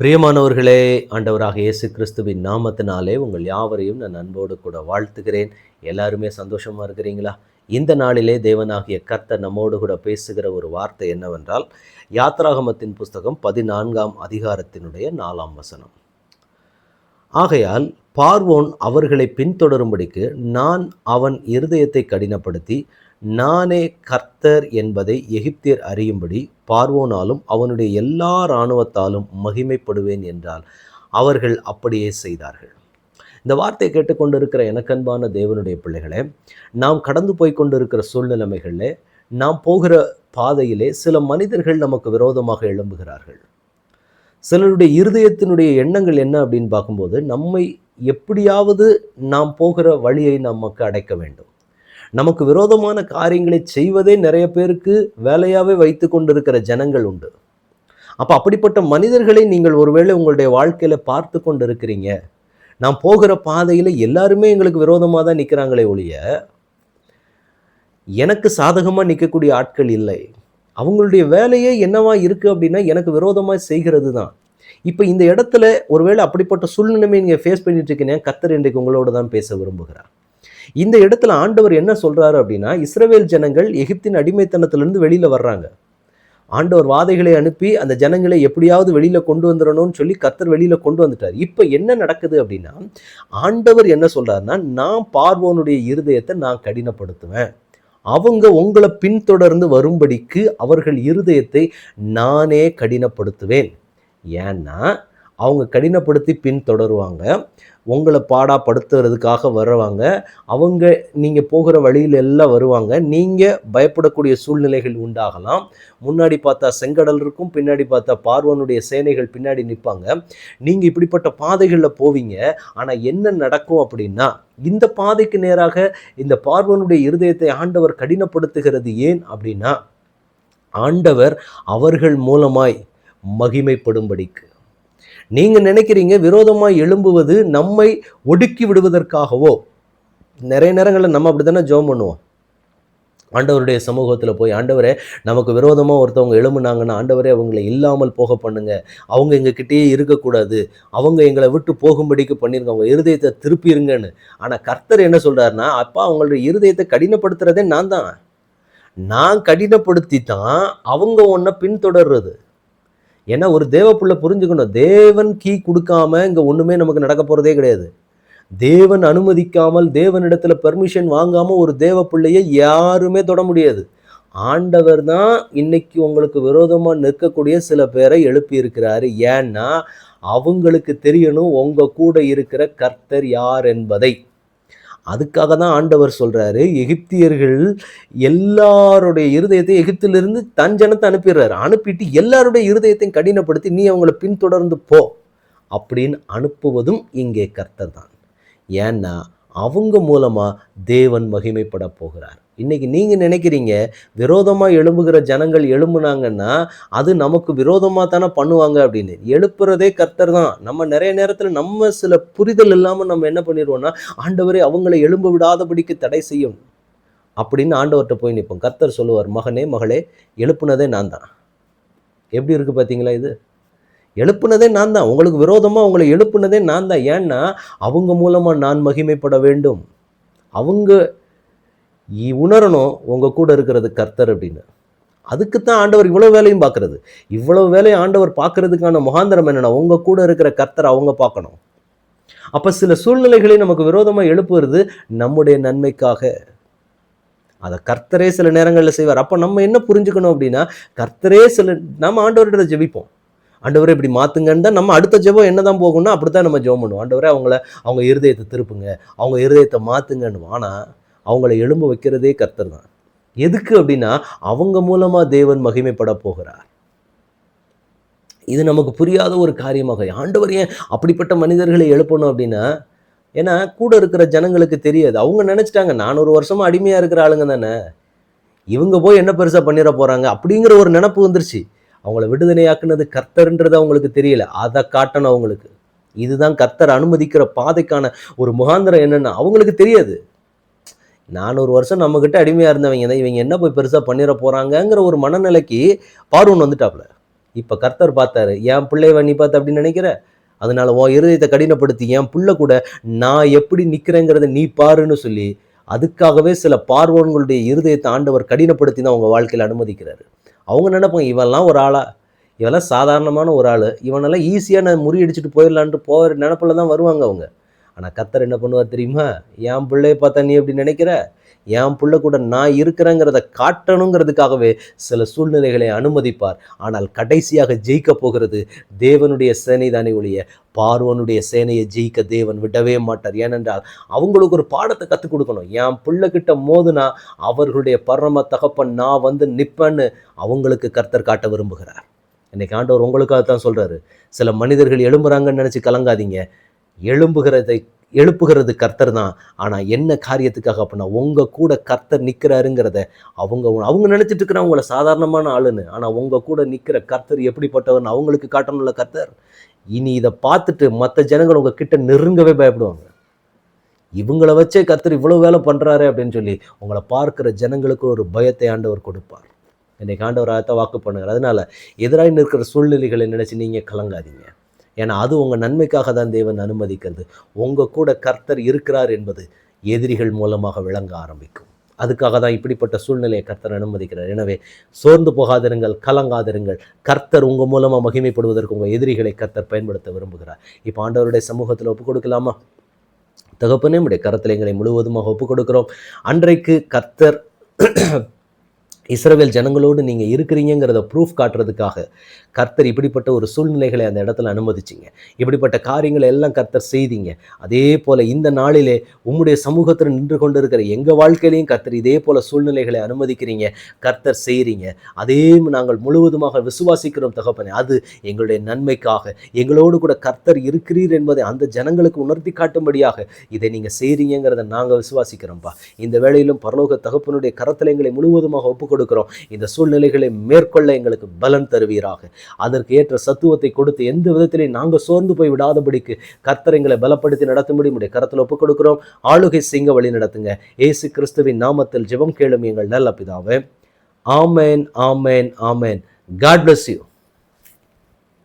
பிரியமானவர்களே ஆண்டவராக இயேசு கிறிஸ்துவின் நாமத்தினாலே உங்கள் யாவரையும் நான் அன்போடு கூட வாழ்த்துகிறேன். எல்லாருமே சந்தோஷமாக இருக்கிறீங்களா? இந்த நாளிலே தேவனாகிய கர்த்தர் நம்மோடு கூட பேசுகிற ஒரு வார்த்தை என்னவென்றால் யாத்ராகமத்தின் புஸ்தகம் பதினான்காம் அதிகாரத்தினுடைய நாலாம் வசனம். ஆகையால் பார்வோன் அவர்களை பின்தொடரும்படிக்கு நான் அவன் இருதயத்தை கடினப்படுத்தி நானே கர்த்தர் என்பதை எகிப்தியர் அறியும்படி பார்வோனாலும் அவனுடைய எல்லா இராணுவத்தாலும் மகிமைப்படுவேன் என்றால் அவர்கள் அப்படியே செய்தார்கள். இந்த வார்த்தையை கேட்டுக்கொண்டிருக்கிற எனக்கன்பான தேவனுடைய பிள்ளைகளே நாம் கடந்து போய் கொண்டிருக்கிற சூழ்நிலைமைகளில் நாம் போகிற பாதையிலே சில மனிதர்கள் நமக்கு விரோதமாக எழும்புகிறார்கள். சிலருடைய இருதயத்தினுடைய எண்ணங்கள் என்ன அப்படின்னு பார்க்கும்போது நம்மை எப்படியாவது நாம் போகிற வழியை நமக்கு அடைக்க வேண்டும். நமக்கு விரோதமான காரியங்களை செய்வதே நிறைய பேருக்கு வேலையாகவே வைத்து கொண்டிருக்கிற ஜனங்கள் உண்டு. அப்போ அப்படிப்பட்ட மனிதர்களை நீங்கள் ஒருவேளை உங்களுடைய வாழ்க்கையில் பார்த்து கொண்டு இருக்கிறீங்க நான் போகிற பாதையில் எல்லாருமே எங்களுக்கு விரோதமாக தான் நிற்கிறாங்களே ஒழிய எனக்கு சாதகமாக நிற்கக்கூடிய ஆட்கள் இல்லை. அவங்களுடைய வேலையே என்னவா இருக்குது அப்படின்னா எனக்கு விரோதமாக செய்கிறது தான். இப்போ இந்த இடத்துல ஒருவேளை அப்படிப்பட்ட சூழ்நிலைமை நீங்கள் ஃபேஸ் பண்ணிட்டு இருக்கீங்க கத்தர் இன்றைக்கு உங்களோட தான் பேச விரும்புகிறார். இந்த இடத்துல ஆண்டவர் என்ன சொல்கிறாரு அப்படின்னா இஸ்ரவேல் ஜனங்கள் எகிப்தின் அடிமைத்தனத்திலிருந்து வெளியில் வர்றாங்க. ஆண்டவர் வாதைகளை அனுப்பி அந்த ஜனங்களை எப்படியாவது வெளியில் கொண்டு வந்துடணும்னு சொல்லி கத்தர் வெளியில் கொண்டு வந்துட்டார். இப்போ என்ன நடக்குது அப்படின்னா ஆண்டவர் என்ன சொல்கிறாருன்னா நான் பார்வோனுடைய இருதயத்தை நான் கடினப்படுத்துவேன். அவங்க உங்களை பின்தொடர்ந்து வரும்படிக்கு அவர்கள் இருதயத்தை நானே கடினப்படுத்துவேன். ஏன்னா அவங்க கடினப்படுத்தி பின்தொடருவாங்க. உங்களை பாடாப்படுத்துறதுக்காக வருவாங்க. அவங்க நீங்கள் போகிற வழியில் எல்லாம் வருவாங்க. நீங்கள் பயப்படக்கூடிய சூழ்நிலைகள் உண்டாகலாம். முன்னாடி பார்த்தா செங்கடல் இருக்கும் பின்னாடி பார்த்தா பார்வனுடைய சேனைகள் பின்னாடி நிற்பாங்க. நீங்கள் இப்படிப்பட்ட பாதைகளில் போவீங்க. ஆனால் என்ன நடக்கும் அப்படின்னா இந்த பாதைக்கு நேராக இந்த பார்வனுடைய இருதயத்தை ஆண்டவர் கடினப்படுத்துகிறது ஏன் அப்படின்னா ஆண்டவர் அவர்கள் மூலமாய் மகிமைப்படும்படிக்கு. நீங்கள் நினைக்கிறீங்க விரோதமாக எழும்புவது நம்மை ஒடுக்கி விடுவதற்காகவோ? நிறைய நேரங்களில் நம்ம அப்படி தானே ஜோம் பண்ணுவோம். ஆண்டவருடைய சமூகத்தில் போய் ஆண்டவரே நமக்கு விரோதமாக ஒருத்தவங்க எழும்புனாங்கன்னா ஆண்டவரே அவங்களை இல்லாமல் போக பண்ணுங்க. அவங்க எங்ககிட்டயே இருக்கக்கூடாது. அவங்க எங்களை விட்டு போகும்படிக்கு பண்ணிருங்க. அவங்க இருதயத்தை திருப்பிருங்கன்னு. ஆனால் கர்த்தர் என்ன சொல்கிறாருன்னா அப்பா அவங்களுடைய இருதயத்தை கடினப்படுத்துறதே நான் தான். நான் கடினப்படுத்தி தான் அவங்க ஒன்றை பின்தொடர்றது. ஏன்னா ஒரு தேவ புள்ள புரிஞ்சுக்கணும். தேவன் கீ கொடுக்காம இங்கே ஒன்றுமே நமக்கு நடக்க போகிறதே கிடையாது. தேவன் அனுமதிக்காமல் தேவனிடத்தில் பெர்மிஷன் வாங்காமல் ஒரு தேவ பிள்ளையை யாருமே தொட முடியாது. ஆண்டவர் தான் இன்னைக்கு உங்களுக்கு விரோதமாக நிற்கக்கூடிய சில பேரை எழுப்பியிருக்கிறாரு. ஏன்னா அவங்களுக்கு தெரியணும் உங்கள் கூட இருக்கிற கர்த்தர் யார் என்பதை. அதுக்காக தான் ஆண்டவர் சொல்கிறாரு எகிப்தியர்கள் எல்லாருடைய இருதயத்தை எகிப்திலிருந்து தன் ஜனத்தை அனுப்பிடுறாரு. அனுப்பிட்டு எல்லாருடைய இருதயத்தையும் கடினப்படுத்தி நீ அவங்கள பின்தொடர்ந்து போ அப்படின்னு அனுப்புவதும் இங்கே கர்த்தர் தான் ஏன்னா அவங்க மூலமாக தேவன் மகிமைப்பட போகிறார். இன்றைக்கி நீங்கள் நினைக்கிறீங்க விரோதமாக எழும்புகிற ஜனங்கள் எழும்புனாங்கன்னா அது நமக்கு விரோதமாக தானே பண்ணுவாங்க அப்படின்னு. எழுப்புறதே கர்த்தர் தான். நம்ம நிறைய நேரத்தில் நம்ம சில புரிதல் இல்லாமல் நம்ம என்ன பண்ணிடுவோம்னா ஆண்டவரே அவங்களை எழும்ப விடாதபடிக்கு தடை செய்யும் அப்படின்னு ஆண்டவர்கிட்ட போய் நிற்போம். கர்த்தர் சொல்லுவார் மகனே மகளே எழுப்புனதே நான் தான். எப்படி இருக்குது பார்த்தீங்களா இது? எழுப்புனதே நான் தான். உங்களுக்கு விரோதமாக உங்களை எழுப்புனதே நான் தான். ஏன்னா அவங்க மூலமாக நான் மகிமைப்பட வேண்டும். அவங்க உணரணும் உங்கள் கூட இருக்கிறது கர்த்தர் அப்படின்னு. அதுக்கு தான் ஆண்டவர் இவ்வளோ வேலையும் பார்க்கறது. இவ்வளோ வேலையை ஆண்டவர் பார்க்கறதுக்கான முகாந்திரம் என்னென்னா உங்கள் கூட இருக்கிற கர்த்தர் அவங்க பார்க்கணும். அப்போ சில சூழ்நிலைகளை நமக்கு விரோதமாக எழுப்புறது நம்முடைய நன்மைக்காக. அதை கர்த்தரே சில நேரங்களில் செய்வார். அப்போ நம்ம என்ன புரிஞ்சுக்கணும் அப்படின்னா கர்த்தரே சில நம்ம ஆண்டவர்கிட்ட ஜெபிப்போம். ஆண்டவரை இப்படி மாற்றுங்கன்னு தான் நம்ம அடுத்த ஜெபம் என்ன தான் போகணும்னா அப்படி தான் நம்ம ஜெபம் பண்ணுவோம். ஆண்டவரே அவங்கள அவங்க இருதயத்தை திருப்புங்க அவங்க இருதயத்தை மாற்றுங்கன்னு ஆனால் அவங்கள எழும்ப வைக்கிறதே கர்த்தர் தான். எதுக்கு அப்படின்னா அவங்க மூலமாக தேவன் மகிமைப்பட போகிறார். இது நமக்கு புரியாத ஒரு காரியமாக. ஆண்டவர் ஏன் அப்படிப்பட்ட மனிதர்களை எழுப்பணும் அப்படின்னா ஏன்னா கூட இருக்கிற ஜனங்களுக்கு தெரியாது. அவங்க நினைச்சிட்டாங்க நானூறு வருஷமா அடிமையாக இருக்கிற ஆளுங்க தானே. இவங்க போய் என்ன பெருசாக பண்ணிட போகிறாங்க அப்படிங்கிற ஒரு நினப்பு வந்துருச்சு. அவங்கள விடுதலையாக்குனது கர்த்தர்ன்றது அவங்களுக்கு தெரியல. அதை காட்டணும் அவங்களுக்கு. இதுதான் கர்த்தர் அனுமதிக்கிற பாதைக்கான ஒரு முகாந்திரம் என்னென்னா அவங்களுக்கு தெரியாது. நானூறு வருஷம் நம்மக்கிட்ட அடிமையாக இருந்தவங்க தான். இவங்க என்ன போய் பெருசாக பண்ணிட போகிறாங்கங்கிற ஒரு மனநிலைக்கு பார்வன் வந்துட்டாப்புல. இப்போ கர்த்தர் பார்த்தாரு என் பிள்ளைவ நீ பார்த்து அப்படின்னு நினைக்கிற? அதனால உன் இருதயத்தை கடினப்படுத்தி என் பிள்ளை கூட நான் எப்படி நிற்கிறேங்கிறத நீ பாருன்னு சொல்லி அதுக்காகவே சில பார்வோன்களுடைய இருதயத்தை ஆண்டவர் கடினப்படுத்தி தான் அவங்க வாழ்க்கையில் அனுமதிக்கிறாரு. அவங்க நினைப்பாங்க இவெல்லாம் ஒரு ஆளா? இவெல்லாம் சாதாரணமான ஒரு ஆள். இவனெல்லாம் ஈஸியாக நான் முறியடிச்சிட்டு போயிடலான்ட்டு போகிற நினப்பில் தான் வருவாங்க அவங்க. ஆனால் கத்தர் என்ன பண்ணுவார் தெரியுமா? என் பிள்ளைய பார்த்தா நீ எப்படி நினைக்கிற? என் பிள்ளை கூட நான் இருக்கிறேங்கிறத காட்டணுங்கிறதுக்காகவே சில சூழ்நிலைகளை அனுமதிப்பார். ஆனால் கடைசியாக ஜெயிக்க போகிறது தேவனுடைய சேனை தானே ஒழிய பார்வனுடைய சேனையை ஜெயிக்க தேவன் விடவே மாட்டார். ஏனென்றால் அவங்களுக்கு ஒரு பாடத்தை கற்றுக் கொடுக்கணும். என் பிள்ளைகிட்ட மோதுனா அவர்களுடைய பரம தகப்பன் நான் வந்து நிற்பேன்னு அவங்களுக்கு கர்த்தர் காட்ட விரும்புகிறார். இன்னைக்கு ஆண்டவர் உங்களுக்காக தான் சொல்கிறாரு சில மனிதர்கள் எழும்புறாங்கன்னு நினச்சி கலங்காதீங்க. எழும்புகிறதை எழுப்புகிறது கர்த்தர் தான். ஆனால் என்ன காரியத்துக்காக அப்படின்னா உங்கள் கூட கர்த்தர் நிற்கிறாருங்கிறத அவங்க அவங்க நினச்சிட்டு இருக்கிற உங்களை சாதாரணமான ஆளுன்னு. ஆனால் உங்கள் கூட நிற்கிற கர்த்தர் எப்படிப்பட்டவர்னு அவங்களுக்கு காட்டணும்ல கர்த்தர். இனி இதை பார்த்துட்டு மற்ற ஜனங்கள் உங்கள் கிட்ட நெருங்கவே பயப்படுவாங்க. இவங்கள வச்சே கர்த்தர் இவ்வளோ வேலை பண்ணுறாரு அப்படின்னு சொல்லி உங்களை பார்க்குற ஜனங்களுக்கு ஒரு பயத்தை ஆண்டவர் கொடுப்பார். என்னை ஆண்டவர் அதை வாக்கு பண்ணுறார் அதனால் எதிராக நிற்கிற சூழ்நிலைகளை நினச்சி நீங்கள் கலங்காதீங்க. ஏன்னா அது உங்கள் நன்மைக்காக தான் தேவன் அனுமதிக்கிறது. உங்கள் கூட கர்த்தர் இருக்கிறார் என்பது எதிரிகள் மூலமாக விளங்க ஆரம்பிக்கும். அதுக்காக தான் இப்படிப்பட்ட சூழ்நிலையை கர்த்தர் அனுமதிக்கிறார். எனவே சோர்ந்து போகாதிருங்கள் கலங்காதிருங்கள். கர்த்தர் உங்கள் மூலமாக மகிமைப்படுவதற்கு உங்கள் எதிரிகளை கர்த்தர் பயன்படுத்த விரும்புகிறார். இப்போ ஆண்டவருடைய சமூகத்தில் ஒப்புக் கொடுக்கலாமா? தகப்பனே உடைய கரத்தில் எங்களை முழுவதுமாக ஒப்புக் கொடுக்கிறோம். அன்றைக்கு கர்த்தர் இஸ்ரவேல் ஜனங்களோடு நீங்கள் இருக்கிறீங்கிறத ப்ரூஃப் காட்டுறதுக்காக கர்த்தர் இப்படிப்பட்ட ஒரு சூழ்நிலைகளை அந்த இடத்துல அனுமதிச்சிங்க. இப்படிப்பட்ட காரியங்களை எல்லாம் கர்த்தர் செய்தீங்க. அதே போல் இந்த நாளிலே உம்முடைய சமூகத்தில் நின்று கொண்டு இருக்கிற எங்கள் வாழ்க்கையிலையும் கர்த்தர் இதே போல் சூழ்நிலைகளை அனுமதிக்கிறீங்க. கர்த்தர் செய்கிறீங்க அதே நாங்கள் முழுவதுமாக விசுவாசிக்கிறோம் தகப்பனே. அது எங்களுடைய நன்மைக்காக. எங்களோடு கூட கர்த்தர் இருக்கிறீர் என்பதை அந்த ஜனங்களுக்கு உணர்த்தி காட்டும்படியாக இதை நீங்கள் செய்கிறீங்கிறத நாங்கள் விசுவாசிக்கிறோம்ப்பா இந்த வேளையிலும் பரலோக தகப்பனுடைய கரத்தில் எங்களை முழுவதுமாக ஒப்புக்கொடு கொடுக்கிறோம். இந்த சூழ்நிலைகளை மேற்கொள்ள எங்களுக்கு பலன் தருவீராக. அதற்கு ஏற்ற சத்துவத்தை கொடுத்து எந்த விதத்திலையும் நாங்கள் சோர்ந்து போய் விடாதபடிக்கு கர்த்தர் எங்களை பலப்படுத்தி நடத்தும்படி உடைய கரத்தில் ஒப்புக் கொடுக்கிறோம். ஆளுகை சிங்க வழி நடத்துங்க. ஏசு கிறிஸ்துவின் நாமத்தில் ஜெபம் கேளும் எங்கள் நல்ல பிதாவே. ஆமேன் ஆமேன் ஆமேன். God bless you